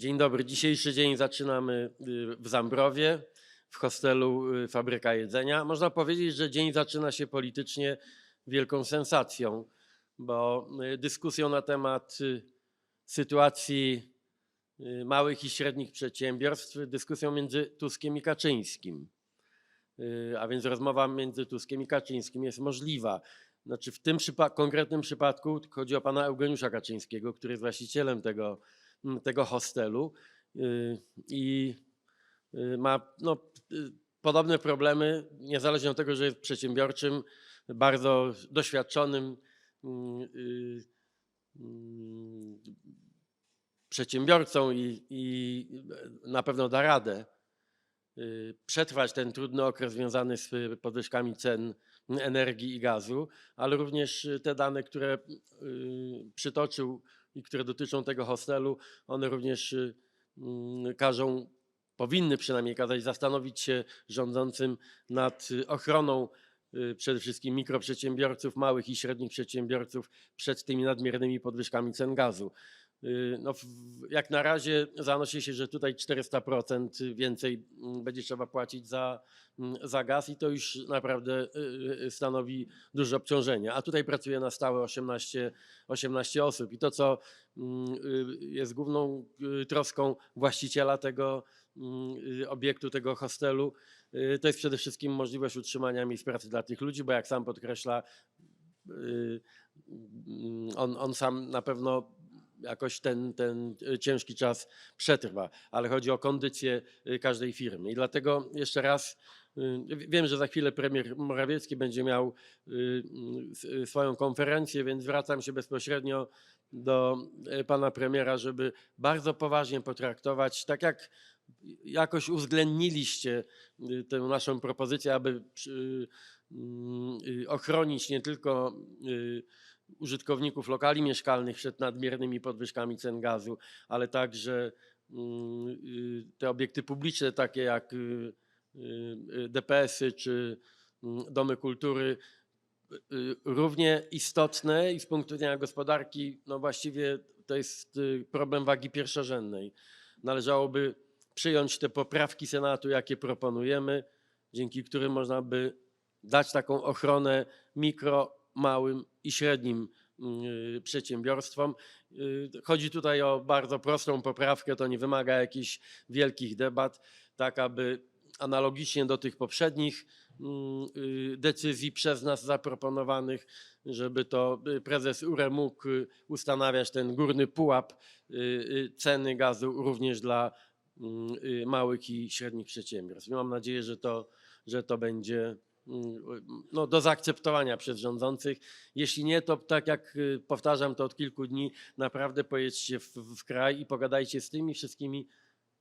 Dzień dobry. Dzisiejszy dzień zaczynamy y, w Zambrowie, w hostelu y, Fabryka Jedzenia. Można powiedzieć, że dzień zaczyna się politycznie wielką sensacją, bo y, dyskusją na temat sytuacji małych i średnich przedsiębiorstw, dyskusją między Tuskiem i Kaczyńskim. A więc rozmowa między Tuskiem i Kaczyńskim jest możliwa. Znaczy w tym przypa- konkretnym przypadku chodzi o pana Eugeniusza Kaczyńskiego, który jest właścicielem tego, tego hostelu y, i y, ma no, y, podobne problemy, niezależnie od tego, że jest przedsiębiorczym, bardzo doświadczonym mm, mm, przedsiębiorcą i, i na pewno da radę przetrwać ten trudny okres związany z podwyżkami cen energii i gazu, ale również te dane, które przytoczył i które dotyczą tego hostelu, one również y, mm, każą, powinny przynajmniej kazać zastanowić się rządzącym nad y, ochroną y, przede wszystkim mikroprzedsiębiorców, małych i średnich przedsiębiorców przed tymi nadmiernymi podwyżkami cen gazu. Y, No, jak na razie zanosi się, że tutaj 400% więcej mm, będzie trzeba płacić za, mm, za gaz i to już naprawdę y, y, stanowi duże obciążenie. A tutaj pracuje na stałe 18, 18 osób i to, co mm, jest główną troską właściciela tego obiektu, tego hostelu, to jest przede wszystkim możliwość utrzymania miejsc pracy dla tych ludzi, bo jak sam podkreśla, on, on sam na pewno jakoś ten, ten y, ciężki czas przetrwa, ale chodzi o kondycję y, każdej firmy. I dlatego jeszcze raz wi- wiem, że za chwilę premier Morawiecki będzie miał swoją konferencję, więc zwracam się bezpośrednio do pana premiera, żeby bardzo poważnie potraktować, tak jak jakoś uwzględniliście tę naszą propozycję, aby ochronić nie tylko użytkowników lokali mieszkalnych przed nadmiernymi podwyżkami cen gazu, ale także mm, y, te obiekty publiczne, takie jak y, y, DPS-y czy mm, domy kultury, równie istotne i z punktu widzenia gospodarki, no właściwie to jest problem wagi pierwszorzędnej. Należałoby przyjąć te poprawki Senatu, jakie proponujemy, dzięki którym można by dać taką ochronę mikro, małym i średnim y, przedsiębiorstwom. Y, Chodzi tutaj o bardzo prostą poprawkę, to nie wymaga jakichś wielkich debat, tak aby analogicznie do tych poprzednich mm, y, decyzji przez nas zaproponowanych, żeby to prezes URE mógł ustanawiać ten górny pułap ceny gazu również dla mm, małych i średnich przedsiębiorstw. Mam nadzieję, że to, że to będzie mm, no, do zaakceptowania przez rządzących. Jeśli nie, to tak jak y, powtarzam to od kilku dni, naprawdę pojedźcie w, w kraj i pogadajcie z tymi wszystkimi,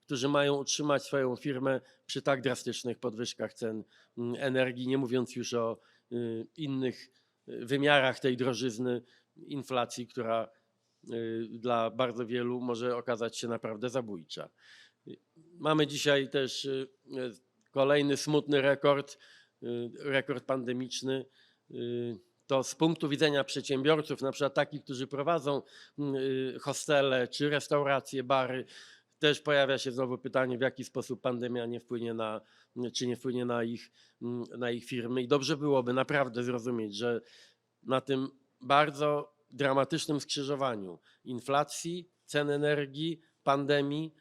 którzy mają utrzymać swoją firmę przy tak drastycznych podwyżkach cen mm, energii, nie mówiąc już o y, innych y, wymiarach tej drożyzny, inflacji, która dla bardzo wielu może okazać się naprawdę zabójcza. Mamy dzisiaj też kolejny smutny rekord, rekord pandemiczny. Y, To z punktu widzenia przedsiębiorców, na przykład takich, którzy prowadzą mm, y, hostele czy restauracje, bary, też pojawia się znowu pytanie, w jaki sposób pandemia nie wpłynie na, czy nie wpłynie na ich, mm, na ich firmy. I dobrze byłoby naprawdę zrozumieć, że na tym bardzo dramatycznym skrzyżowaniu inflacji, cen energii, pandemii,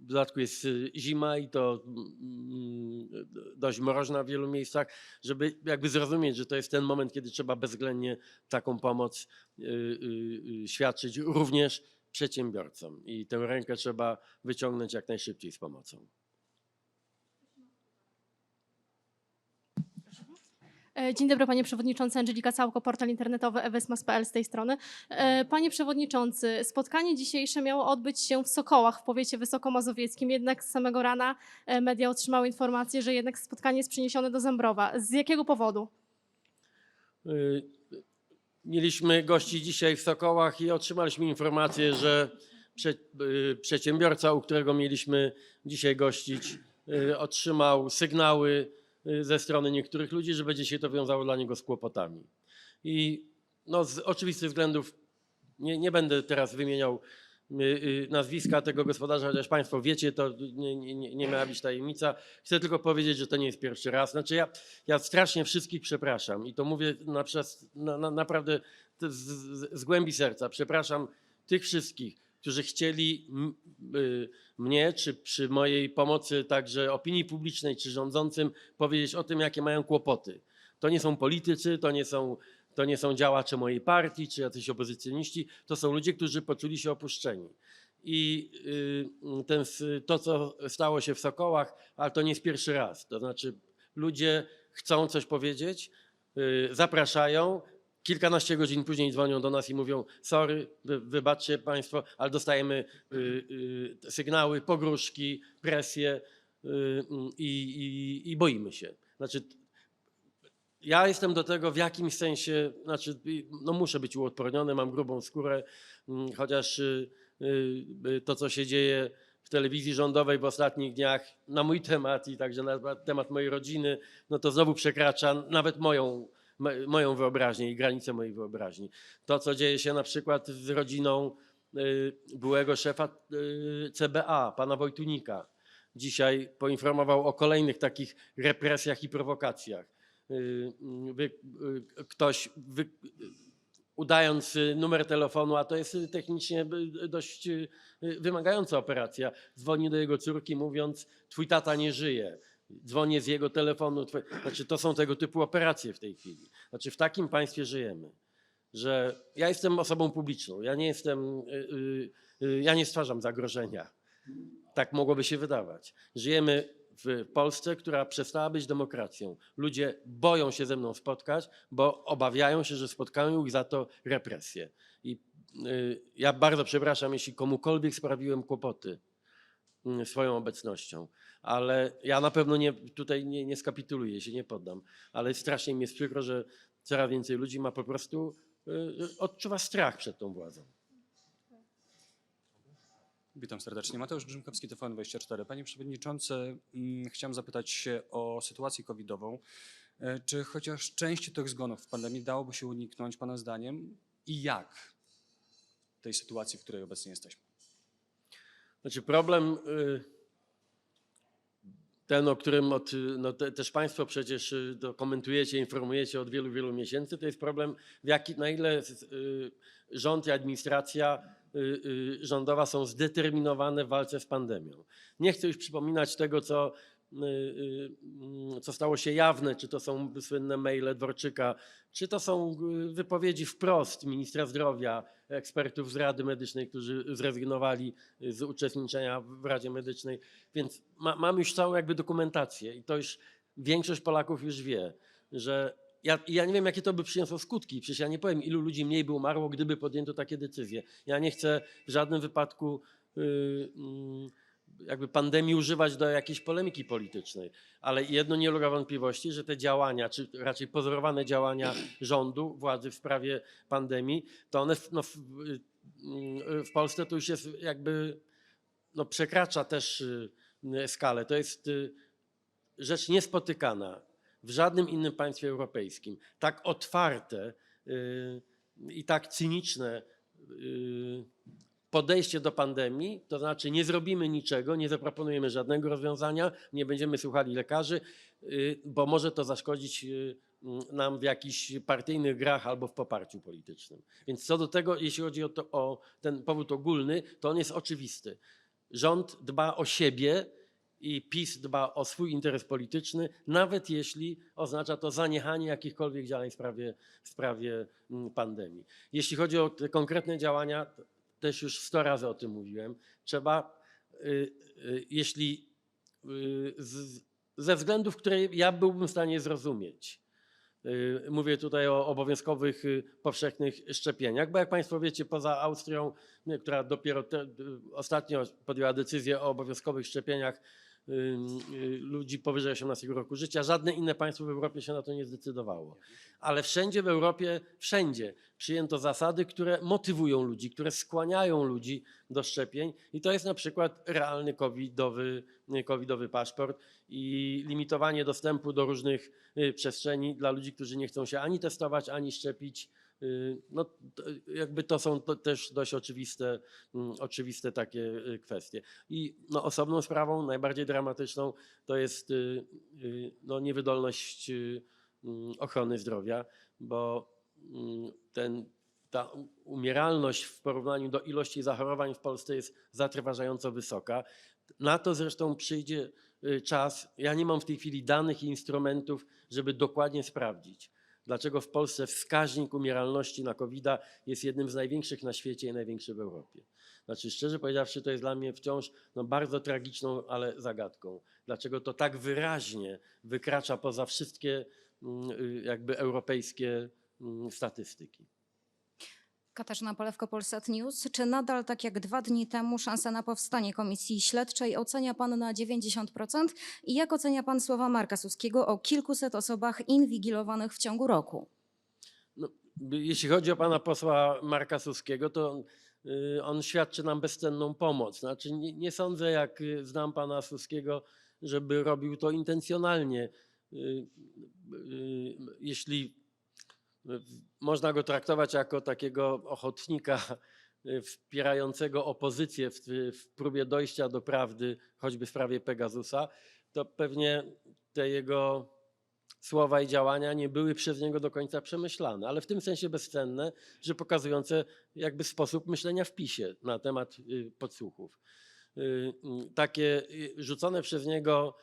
w dodatku jest y, zima i to mm, dość mroźna w wielu miejscach, żeby jakby zrozumieć, że to jest ten moment, kiedy trzeba bezwzględnie taką pomoc y, y, świadczyć również przedsiębiorcom i tę rękę trzeba wyciągnąć jak najszybciej z pomocą. Dzień dobry panie przewodniczący, Angelika Całko, portal internetowy ewesmas.pl z tej strony. E, Panie przewodniczący, spotkanie dzisiejsze miało odbyć się w Sokołach w powiecie wysokomazowieckim, jednak z samego rana e, media otrzymały informację, że jednak spotkanie jest przeniesione do Zembrowa. Z jakiego powodu? Mieliśmy gości dzisiaj w Sokołach i otrzymaliśmy informację, że prze, przedsiębiorca, u którego mieliśmy dzisiaj gościć, otrzymał sygnały ze strony niektórych ludzi, że będzie się to wiązało dla niego z kłopotami. I no, z oczywistych względów nie, nie będę teraz wymieniał y, y, nazwiska tego gospodarza, chociaż Państwo wiecie, to nie, nie, nie- miała być tajemnica. Chcę tylko powiedzieć, że to nie jest pierwszy raz. Znaczy ja, ja strasznie wszystkich przepraszam i to mówię na, na, naprawdę z, z, z głębi serca. Przepraszam tych wszystkich, którzy chcieli y, mnie, czy przy mojej pomocy także opinii publicznej, czy rządzącym powiedzieć o tym, jakie mają kłopoty. To nie są politycy, to nie są, to nie są działacze mojej partii, czy jacyś opozycjoniści, to są ludzie, którzy poczuli się opuszczeni. I y, ten, to, co stało się w Sokołach, ale to nie jest pierwszy raz. To znaczy, ludzie chcą coś powiedzieć, y, zapraszają, kilkanaście godzin później dzwonią do nas i mówią: Sorry, wy, wybaczcie Państwo, ale dostajemy y, y, sygnały, pogróżki, presję y, i, i, i boimy się. Znaczy, ja jestem do tego w jakimś sensie, znaczy, y, no muszę być uodporniony, mam grubą skórę, mm, chociaż y, y, y, to, co się dzieje w telewizji rządowej w ostatnich dniach na mój temat i także na temat mojej rodziny, no to znowu przekracza nawet moją, moją wyobraźnię i granice mojej wyobraźni. To, co dzieje się na przykład z rodziną y, byłego szefa y, CBA, pana Wojtunika. Dzisiaj poinformował o kolejnych takich represjach i prowokacjach. Y, ktoś wy, udając numer telefonu, a to jest technicznie dość wymagająca operacja, dzwoni do jego córki mówiąc, twój tata nie żyje. Dzwonię z jego telefonu. Znaczy, to są tego typu operacje w tej chwili. Znaczy, w takim państwie żyjemy, że ja jestem osobą publiczną, ja nie jestem, y, y, y, ja nie stwarzam zagrożenia. Tak mogłoby się wydawać. Żyjemy w Polsce, która przestała być demokracją. Ludzie boją się ze mną spotkać, bo obawiają się, że spotkają ich za to represje. I ja bardzo przepraszam, jeśli komukolwiek sprawiłem kłopoty swoją obecnością, ale ja na pewno nie, tutaj nie, nie skapituluję się, nie poddam. Ale strasznie mi jest przykro, że coraz więcej ludzi ma po prostu, y, y, odczuwa strach przed tą władzą. Witam serdecznie. Mateusz Grzymkowski, TVN24. Panie Przewodniczący, mm, chciałem zapytać się o sytuację covidową. E, Czy chociaż części tych zgonów w pandemii dałoby się uniknąć Pana zdaniem i jak tej sytuacji, w której obecnie jesteśmy? Znaczy problem y, ten, o którym od, no te, też Państwo przecież y, komentujecie, informujecie od wielu, wielu miesięcy, to jest problem, jaki, na ile y, rząd i administracja y, rządowa są zdeterminowane w walce z pandemią. Nie chcę już przypominać tego, co, co stało się jawne, czy to są słynne maile Dworczyka, czy to są wypowiedzi wprost ministra zdrowia, ekspertów z Rady Medycznej, którzy zrezygnowali z uczestniczenia w Radzie Medycznej. Więc ma, mamy już całą jakby dokumentację i to już większość Polaków już wie, że ja, ja nie wiem, jakie to by przyniosło skutki. Przecież ja nie powiem, ilu ludzi mniej by umarło, gdyby podjęto takie decyzje. Ja nie chcę w żadnym wypadku yy, mm, jakby pandemii używać do jakiejś polemiki politycznej. Ale jedno nie ulega wątpliwości, że te działania, czy raczej pozorowane działania rządu, władzy w sprawie pandemii, to one w, no, w, y, w Polsce to już jest jakby no, przekracza też y, skalę. To jest y, rzecz niespotykana w żadnym innym państwie europejskim. Tak otwarte i tak cyniczne podejście do pandemii, to znaczy nie zrobimy niczego, nie zaproponujemy żadnego rozwiązania, nie będziemy słuchali lekarzy, y, bo może to zaszkodzić y, nam w jakichś partyjnych grach albo w poparciu politycznym. Więc co do tego, jeśli chodzi o, to, o ten powód ogólny, to on jest oczywisty. Rząd dba o siebie i PiS dba o swój interes polityczny, nawet jeśli oznacza to zaniechanie jakichkolwiek działań w sprawie, w sprawie mm, pandemii. Jeśli chodzi o te konkretne działania, też już sto razy o tym mówiłem, trzeba, y, y, jeśli y, ze względów, które ja byłbym w stanie zrozumieć, mówię tutaj o obowiązkowych powszechnych szczepieniach, bo jak Państwo wiecie, poza Austrią, która dopiero te, ostatnio podjęła decyzję o obowiązkowych szczepieniach ludzi powyżej 18 roku życia, żadne inne państwo w Europie się na to nie zdecydowało. Ale wszędzie w Europie, wszędzie przyjęto zasady, które motywują ludzi, które skłaniają ludzi do szczepień. I to jest na przykład realny covidowy, covidowy paszport i limitowanie dostępu do różnych y, przestrzeni dla ludzi, którzy nie chcą się ani testować, ani szczepić. Y, No, to jakby to są to też dość oczywiste, mm, oczywiste takie y, kwestie. I no, osobną sprawą, najbardziej dramatyczną, to jest y, y, no, niewydolność y, mm, ochrony zdrowia, bo mm, ten, ta umieralność w porównaniu do ilości zachorowań w Polsce jest zatrważająco wysoka. Na to zresztą przyjdzie y, czas. Ja nie mam w tej chwili danych i instrumentów, żeby dokładnie sprawdzić, dlaczego w Polsce wskaźnik umieralności na covid jest jednym z największych na świecie i największy w Europie. Znaczy, szczerze powiedziawszy, to jest dla mnie wciąż no, bardzo tragiczną, ale zagadką. Dlaczego to tak wyraźnie wykracza poza wszystkie mm, y, jakby europejskie mm, statystyki. Katarzyna Polewko, Polsat News. Czy nadal, tak jak dwa dni temu, szansa na powstanie komisji śledczej ocenia pan na 90%? I jak ocenia pan słowa Marka Suskiego o kilkuset osobach inwigilowanych w ciągu roku? No, jeśli chodzi o pana posła Marka Suskiego, to on, y, on świadczy nam bezcenną pomoc. Znaczy, nie, nie sądzę, jak y, znam pana Suskiego, żeby robił to intencjonalnie. Y, Jeśli można go traktować jako takiego ochotnika y, wspierającego opozycję w, w próbie dojścia do prawdy, choćby w sprawie Pegasusa, to pewnie te jego słowa i działania nie były przez niego do końca przemyślane, ale w tym sensie bezcenne, że pokazujące jakby sposób myślenia w PiSie na temat y, podsłuchów. Y, y, Takie rzucone przez niego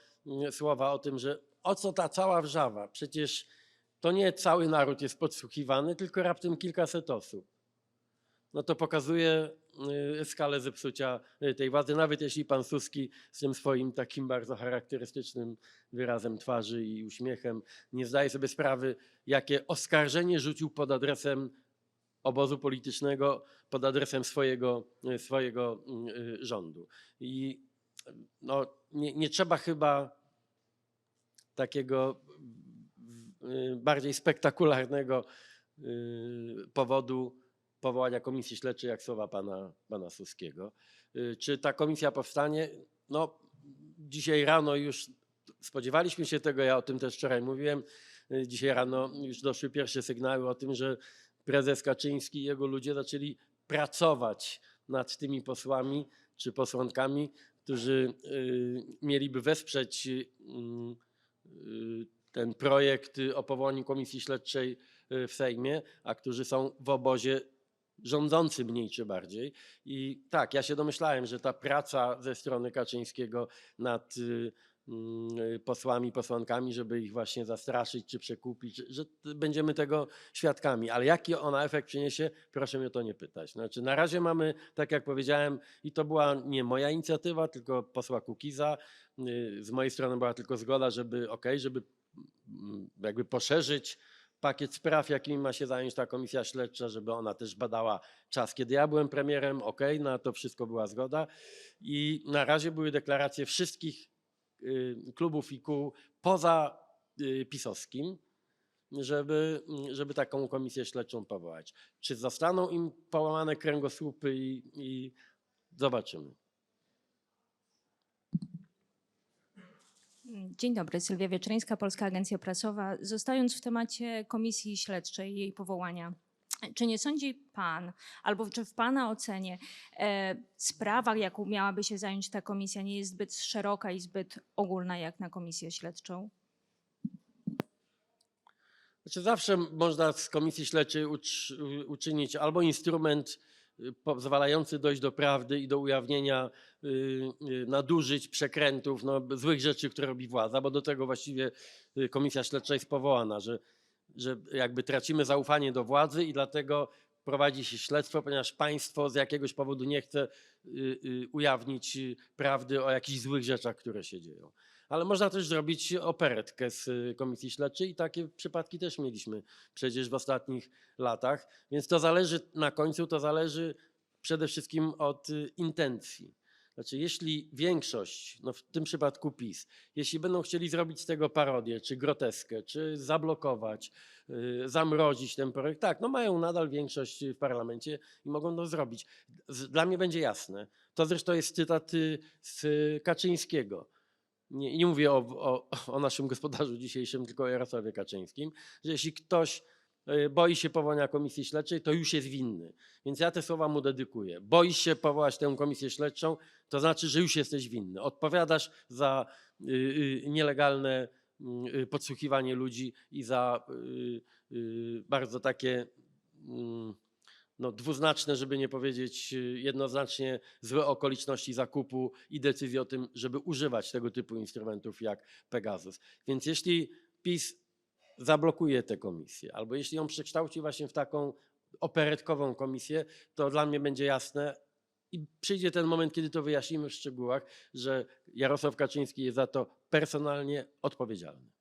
y, słowa o tym, że o co ta cała wrzawa, przecież to nie cały naród jest podsłuchiwany, tylko raptem kilkaset osób. No to pokazuje y, skalę zepsucia y, tej władzy, nawet jeśli pan Suski z tym swoim takim bardzo charakterystycznym wyrazem twarzy i uśmiechem nie zdaje sobie sprawy, jakie oskarżenie rzucił pod adresem obozu politycznego, pod adresem swojego, y, swojego rządu. I no, nie, nie trzeba chyba takiego bardziej spektakularnego y, powodu powołania komisji śledczej, jak słowa pana, pana Suskiego. Y, Czy ta komisja powstanie? No, dzisiaj rano już spodziewaliśmy się tego, ja o tym też wczoraj mówiłem. Y, Dzisiaj rano już doszły pierwsze sygnały o tym, że prezes Kaczyński i jego ludzie zaczęli pracować nad tymi posłami czy posłankami, którzy y, mieliby wesprzeć y, y, ten projekt y, o powołaniu komisji śledczej y, w Sejmie, a którzy są w obozie rządzący mniej czy bardziej. I tak, ja się domyślałem, że ta praca ze strony Kaczyńskiego nad y, mm, posłami, posłankami, żeby ich właśnie zastraszyć czy przekupić, że- będziemy tego świadkami. Ale jaki ona efekt przyniesie, proszę mnie o to nie pytać. Znaczy, na razie mamy, tak jak powiedziałem, i to była nie moja inicjatywa, tylko posła Kukiza. Z mojej strony była tylko zgoda, żeby ok, żeby jakby poszerzyć pakiet spraw, jakimi ma się zająć ta komisja śledcza, żeby ona też badała czas, kiedy ja byłem premierem, ok, na to wszystko była zgoda. I na razie były deklaracje wszystkich y, klubów i kół poza y, pisowskim, żeby, żeby taką komisję śledczą powołać. Czy zostaną im połamane kręgosłupy i, i zobaczymy. Dzień dobry, Sylwia Wieczorńska, Polska Agencja Prasowa. Zostając w temacie komisji śledczej i jej powołania, czy nie sądzi Pan, albo czy w Pana ocenie e, sprawa, jaką miałaby się zająć ta komisja, nie jest zbyt szeroka i zbyt ogólna jak na komisję śledczą? Znaczy zawsze można z komisji śledczej uczynić albo instrument pozwalający dojść do prawdy i do ujawnienia y, y, nadużyć, przekrętów, no, złych rzeczy, które robi władza, bo do tego właściwie y, komisja śledcza jest powołana, że, że jakby tracimy zaufanie do władzy i dlatego prowadzi się śledztwo, ponieważ państwo z jakiegoś powodu nie chce ujawnić prawdy o jakichś złych rzeczach, które się dzieją. Ale można też zrobić operetkę z y, komisji śledczej i takie przypadki też mieliśmy przecież w ostatnich latach. Więc to zależy na końcu, to zależy przede wszystkim od y, intencji. Znaczy, jeśli większość, no w tym przypadku PiS, jeśli będą chcieli zrobić z tego parodię, czy groteskę, czy zablokować, y, zamrozić ten projekt, tak, no mają nadal większość w parlamencie i mogą to zrobić. Dla mnie będzie jasne. To zresztą jest cytat z Kaczyńskiego nie, nie mówię o, o, o naszym gospodarzu dzisiejszym, tylko o Jarosławie Kaczyńskim, że jeśli ktoś y, boi się powołania komisji śledczej, to już jest winny. Więc ja te słowa mu dedykuję. Boisz się powołać tę komisję śledczą, to znaczy, że już jesteś winny. Odpowiadasz za y, y, nielegalne y, podsłuchiwanie ludzi i za y, y, bardzo takie mm, no, dwuznaczne, żeby nie powiedzieć y, jednoznacznie złe okoliczności zakupu i decyzji o tym, żeby używać tego typu instrumentów jak Pegasus. Więc jeśli PiS zablokuje tę komisję, albo jeśli ją przekształci właśnie w taką operetkową komisję, to dla mnie będzie jasne i przyjdzie ten moment, kiedy to wyjaśnimy w szczegółach, że Jarosław Kaczyński jest za to personalnie odpowiedzialny.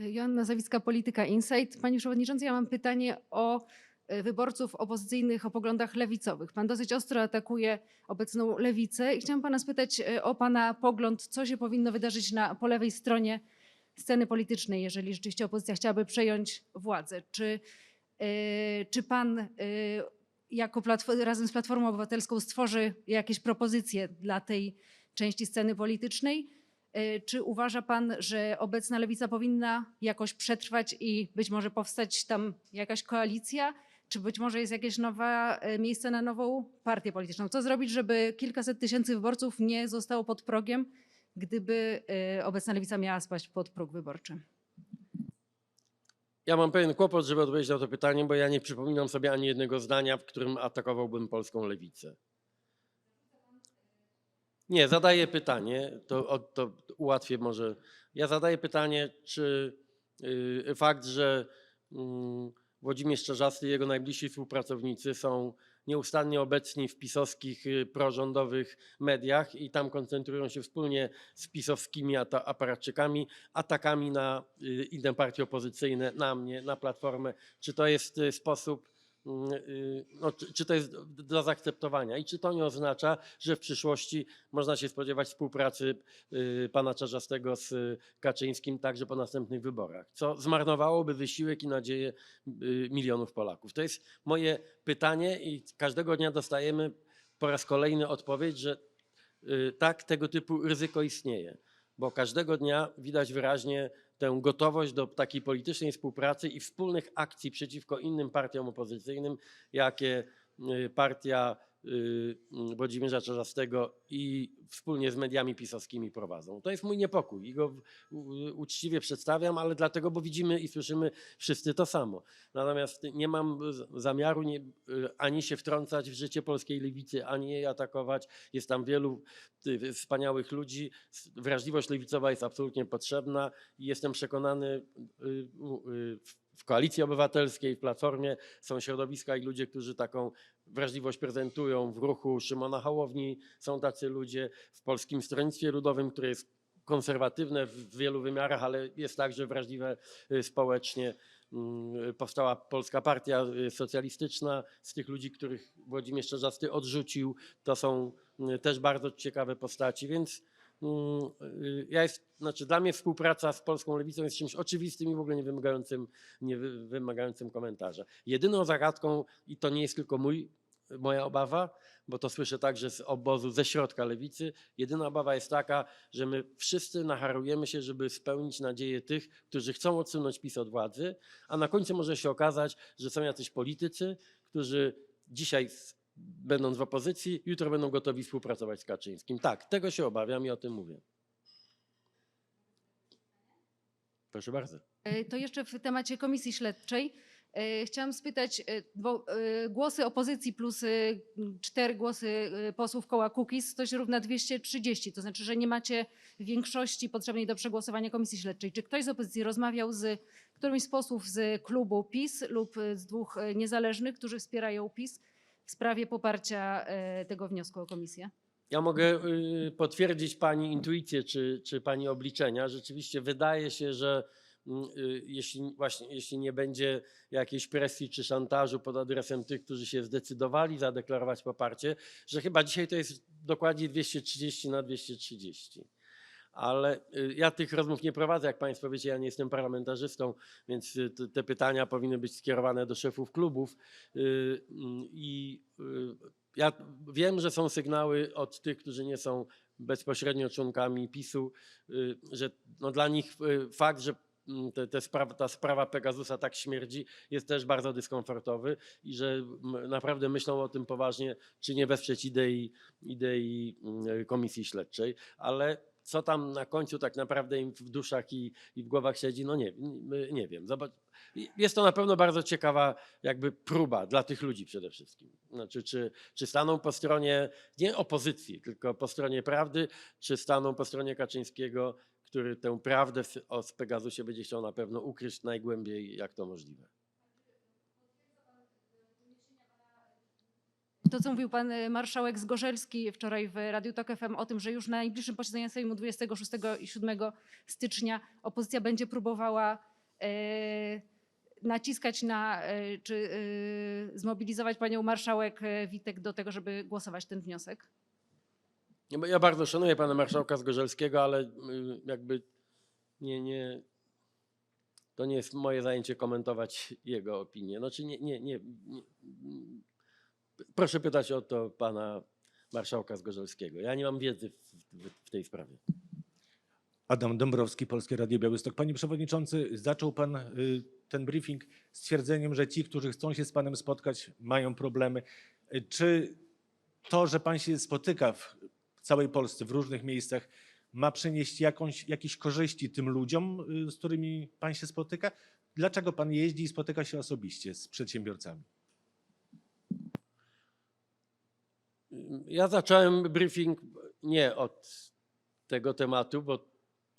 Joanna Zawicka, Polityka Insight. Pani Przewodniczący, ja mam pytanie o e, wyborców opozycyjnych o poglądach lewicowych. Pan dosyć ostro atakuje obecną lewicę i chciałam Pana spytać e, o Pana pogląd, co się powinno wydarzyć na, po lewej stronie sceny politycznej, jeżeli rzeczywiście opozycja chciałaby przejąć władzę. Czy, e, czy Pan e, jako razem z Platformą Obywatelską stworzy jakieś propozycje dla tej części sceny politycznej? E, Czy uważa pan, że obecna lewica powinna jakoś przetrwać i być może powstać tam jakaś koalicja? Czy być może jest jakieś nowe miejsce na nową partię polityczną? Co zrobić, żeby kilkaset tysięcy wyborców nie zostało pod progiem, gdyby e, obecna lewica miała spaść pod próg wyborczy? Ja mam pewien kłopot, żeby odpowiedzieć na to pytanie, bo ja nie przypominam sobie ani jednego zdania, w którym atakowałbym polską lewicę. Nie, zadaję pytanie, to, to ułatwię może. Ja zadaję pytanie, czy y, fakt, że mm, Włodzimierz Czarzasty i jego najbliżsi współpracownicy są nieustannie obecni w pisowskich y, prorządowych mediach i tam koncentrują się wspólnie z pisowskimi ata- aparatczykami, atakami na y, inne partie opozycyjne, na mnie, na Platformę. Czy to jest sposób, no, czy, czy to jest do zaakceptowania i czy to nie oznacza, że w przyszłości można się spodziewać współpracy y, pana Czarzastego z y, Kaczyńskim także po następnych wyborach, co zmarnowałoby wysiłek i nadzieję y, milionów Polaków. To jest moje pytanie i każdego dnia dostajemy po raz kolejny odpowiedź, że y, tak, tego typu ryzyko istnieje, bo każdego dnia widać wyraźnie tę gotowość do takiej politycznej współpracy i wspólnych akcji przeciwko innym partiom opozycyjnym, jakie partia y, y, Włodzimierza Czarzastego i wspólnie z mediami pisowskimi prowadzą. To jest mój niepokój i go uczciwie przedstawiam, ale dlatego, bo widzimy i słyszymy wszyscy to samo. Natomiast nie mam zamiaru nie, y, ani się wtrącać w życie polskiej lewicy, ani jej atakować. Jest tam wielu y, wspaniałych ludzi. Wrażliwość lewicowa jest absolutnie potrzebna i jestem przekonany y, y, w- w Koalicji Obywatelskiej, w Platformie są środowiska i ludzie, którzy taką wrażliwość prezentują. W ruchu Szymona Hołowni są tacy ludzie. W Polskim Stronnictwie Ludowym, które jest konserwatywne w wielu wymiarach, ale jest także wrażliwe y, społecznie. Mm, Powstała Polska Partia y, Socjalistyczna z tych ludzi, których Włodzimierz Czarzasty odrzucił. To są y, też bardzo ciekawe postaci, więc ja jest, znaczy dla mnie współpraca z polską lewicą jest czymś oczywistym i w ogóle nie wymagającym, nie wy- wymagającym komentarza. Jedyną zagadką, i to nie jest tylko mój, moja obawa, bo to słyszę także z obozu, ze środka lewicy, jedyna obawa jest taka, że my wszyscy nacharujemy się, żeby spełnić nadzieję tych, którzy chcą odsunąć PiS od władzy, a na końcu może się okazać, że są jacyś politycy, którzy dzisiaj s- będąc w opozycji, jutro będą gotowi współpracować z Kaczyńskim. Tak, tego się obawiam i o tym mówię. Proszę bardzo. E, To jeszcze w temacie komisji śledczej. E, Chciałam spytać, bo e, głosy opozycji plus cztery głosy posłów koła Kukiz to się równa 230, to znaczy, że nie macie większości potrzebnej do przegłosowania komisji śledczej. Czy ktoś z opozycji rozmawiał z którymś z posłów z klubu PiS lub z dwóch niezależnych, którzy wspierają PiS w sprawie poparcia e, tego wniosku o komisję? Ja mogę y, potwierdzić Pani intuicję czy, czy Pani obliczenia. Rzeczywiście wydaje się, że mm, y, jeśli, właśnie, jeśli nie będzie jakiejś presji czy szantażu pod adresem tych, którzy się zdecydowali zadeklarować poparcie, że chyba dzisiaj to jest dokładnie 230 na 230. Ale y, ja tych rozmów nie prowadzę, jak Państwo wiecie, ja nie jestem parlamentarzystą, więc y, te- pytania powinny być skierowane do szefów klubów. Y, mm, I ja wiem, że są sygnały od tych, którzy nie są bezpośrednio członkami PiSu, że no dla nich fakt, że mm, te, te sprawa, ta sprawa Pegasusa tak śmierdzi, jest też bardzo dyskomfortowy i że naprawdę myślą o tym poważnie, czy nie wesprzeć idei, idei mm, komisji śledczej, ale co tam na końcu tak naprawdę im w duszach i, i w głowach siedzi, no nie, nie, wiem. Zobacz, jest to na pewno bardzo ciekawa jakby próba dla tych ludzi przede wszystkim. Znaczy, czy, czy staną po stronie nie opozycji, tylko po stronie prawdy, czy staną po stronie Kaczyńskiego, który tę prawdę o Pegasusie będzie chciał na pewno ukryć najgłębiej, jak to możliwe. To, co mówił pan y, marszałek Zgorzelski wczoraj w Radiu Tok FM o tym, że już na najbliższym posiedzeniu Sejmu 26 i 7 stycznia opozycja będzie próbowała e, naciskać na, e, czy e, zmobilizować panią marszałek e, Witek do tego, żeby głosować ten wniosek? Ja- Ja bardzo szanuję pana marszałka Zgorzelskiego, ale y, jakby nie, nie, to nie jest moje zajęcie komentować jego opinię. Znaczy nie, nie, nie, nie. Proszę pytać o to pana marszałka Zgorzelskiego. Ja nie mam wiedzy w, w, w tej sprawie. Adam Dąbrowski, Polskie Radio Białystok. Panie Przewodniczący, zaczął Pan y, ten briefing stwierdzeniem, że ci, którzy chcą się z Panem spotkać, mają problemy. Y, Czy to, że Pan się spotyka w całej Polsce, w różnych miejscach, ma przynieść jakąś, jakieś korzyści tym ludziom, y, z którymi Pan się spotyka? Dlaczego Pan jeździ i spotyka się osobiście z przedsiębiorcami? Ja zacząłem briefing nie od tego tematu, bo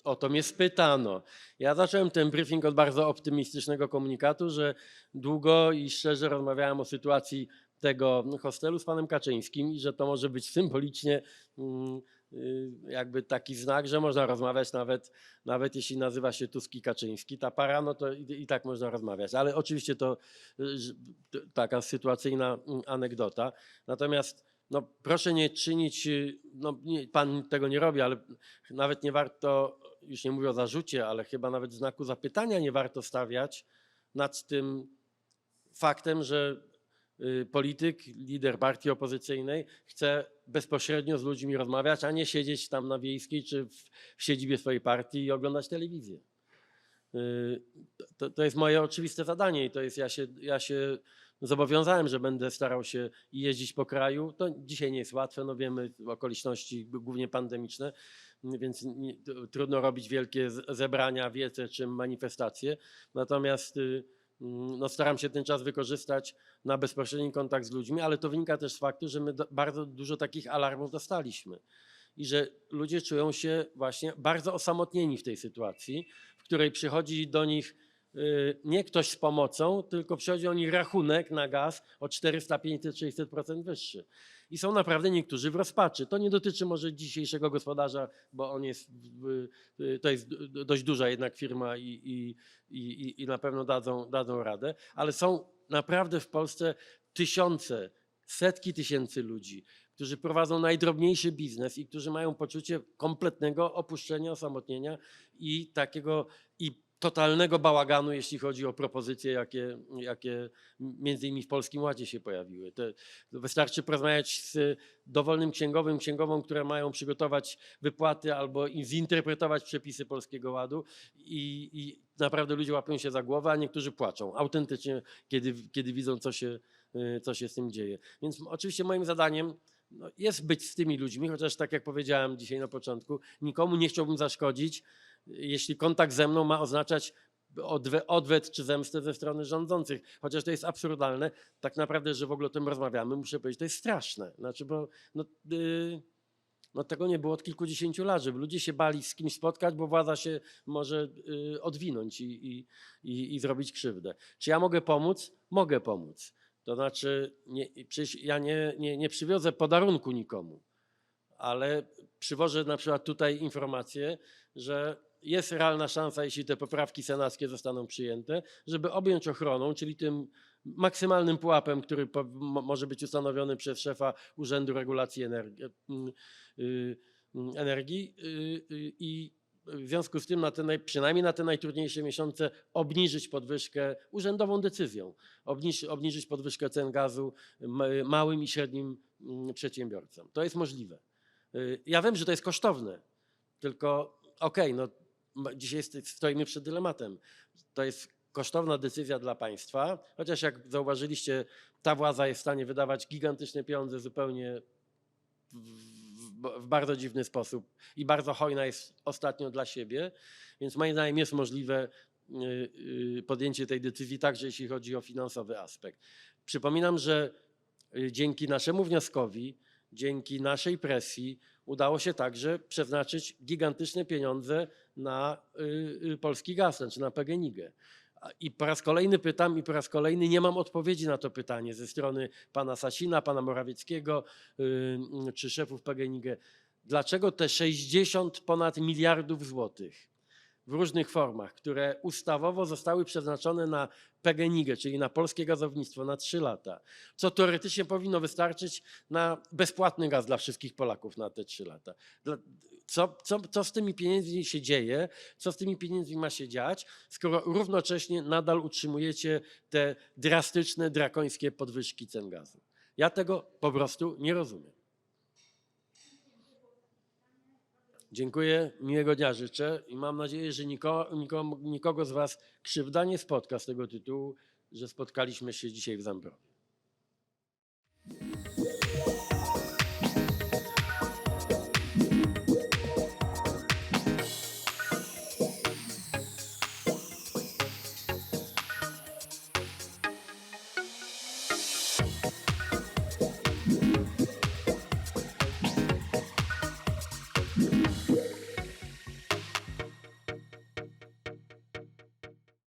o to mnie spytano. Ja zacząłem ten briefing od bardzo optymistycznego komunikatu, że długo i szczerze rozmawiałem o sytuacji tego hostelu z panem Kaczyńskim i że to może być symbolicznie mm, y, jakby taki znak, że można rozmawiać nawet, nawet jeśli nazywa się Tusk i Kaczyński. Ta para, no to i, i tak można rozmawiać. Ale oczywiście to y, taka sytuacyjna mm, anegdota. Natomiast no, proszę nie czynić, y, no, nie, pan tego nie robi, ale nawet nie warto, już nie mówię o zarzucie, ale chyba nawet znaku zapytania nie warto stawiać nad tym faktem, że y, polityk, lider partii opozycyjnej chce bezpośrednio z ludźmi rozmawiać, a nie siedzieć tam na wiejskiej czy w, w siedzibie swojej partii i oglądać telewizję. Y, To, to jest moje oczywiste zadanie i to jest, ja się, ja się zobowiązałem, że będę starał się jeździć po kraju. To dzisiaj nie jest łatwe, no wiemy okoliczności głównie pandemiczne, więc nie, trudno robić wielkie zebrania, wiece czy manifestacje. Natomiast y, mm, no, staram się ten czas wykorzystać na bezpośredni kontakt z ludźmi, ale to wynika też z faktu, że my do, bardzo dużo takich alarmów dostaliśmy i że ludzie czują się właśnie bardzo osamotnieni w tej sytuacji, w której przychodzi do nich nie ktoś z pomocą, tylko przychodzi o nich rachunek na gaz o 400, 500, 600% wyższy. I są naprawdę niektórzy w rozpaczy. To nie dotyczy może dzisiejszego gospodarza, bo on jest, y, to jest dość duża jednak firma i, i, i- i na pewno dadzą, dadzą radę, ale są naprawdę w Polsce tysiące, setki tysięcy ludzi, którzy prowadzą najdrobniejszy biznes i którzy mają poczucie kompletnego opuszczenia, osamotnienia i takiego i totalnego bałaganu, jeśli chodzi o propozycje, jakie, jakie między innymi w Polskim Ładzie się pojawiły. Wystarczy porozmawiać z dowolnym księgowym, księgową, które mają przygotować wypłaty albo zinterpretować przepisy Polskiego Ładu i, i naprawdę ludzie łapią się za głowę, a niektórzy płaczą autentycznie, kiedy, kiedy widzą, co się, y, co się z tym dzieje. Więc oczywiście moim zadaniem no, jest być z tymi ludźmi, chociaż tak jak powiedziałem dzisiaj na początku, nikomu nie chciałbym zaszkodzić, jeśli kontakt ze mną ma oznaczać odwe, odwet czy zemstę ze strony rządzących. Chociaż to jest absurdalne, tak naprawdę, że w ogóle o tym rozmawiamy, muszę powiedzieć, to jest straszne. Znaczy, bo no, yy, no tego nie było od kilkudziesięciu lat, żeby ludzie się bali z kimś spotkać, bo władza się może yy, odwinąć i, i, i, i zrobić krzywdę. Czy ja mogę pomóc? Mogę pomóc. To znaczy, nie, przecież ja nie, nie, nie przywiozę podarunku nikomu, ale przywożę na przykład tutaj informację, że jest realna szansa, jeśli te poprawki senackie zostaną przyjęte, żeby objąć ochroną, czyli tym maksymalnym pułapem, który po, mo, może być ustanowiony przez szefa Urzędu Regulacji Energii, y, energii y, y, i w związku z tym na te naj, przynajmniej na te najtrudniejsze miesiące obniżyć podwyżkę urzędową decyzją, obniż, obniżyć podwyżkę cen gazu ma- małym i średnim mm, przedsiębiorcom. To jest możliwe. Ja wiem, że to jest kosztowne, tylko okej, no ma- dzisiaj stoimy przed dylematem. To jest kosztowna decyzja dla państwa, chociaż jak zauważyliście, ta władza jest w stanie wydawać gigantyczne pieniądze zupełnie w bardzo dziwny sposób i bardzo hojna jest ostatnio dla siebie, więc moim zdaniem jest możliwe y, y, podjęcie tej decyzji także jeśli chodzi o finansowy aspekt. Przypominam, że y, dzięki naszemu wnioskowi, dzięki naszej presji udało się także przeznaczyć gigantyczne pieniądze na y, y, polski gaz, znaczy na PGNiG. I po raz kolejny pytam i po raz kolejny nie mam odpowiedzi na to pytanie ze strony pana Sasina, pana Morawieckiego y, czy szefów PGNiG. Dlaczego te 60 ponad miliardów złotych w różnych formach, które ustawowo zostały przeznaczone na PGNiG, czyli na polskie gazownictwo na 3 lata, co teoretycznie powinno wystarczyć na bezpłatny gaz dla wszystkich Polaków na te 3 lata. Co, co, co z tymi pieniędzmi się dzieje, co z tymi pieniędzmi ma się dziać, skoro równocześnie nadal utrzymujecie te drastyczne, drakońskie podwyżki cen gazu? Ja tego po prostu nie rozumiem. Dziękuję, miłego dnia życzę i mam nadzieję, że niko, nikomu, nikogo z Was krzywda nie spotka z tego tytułu, że spotkaliśmy się dzisiaj w Zambrowie.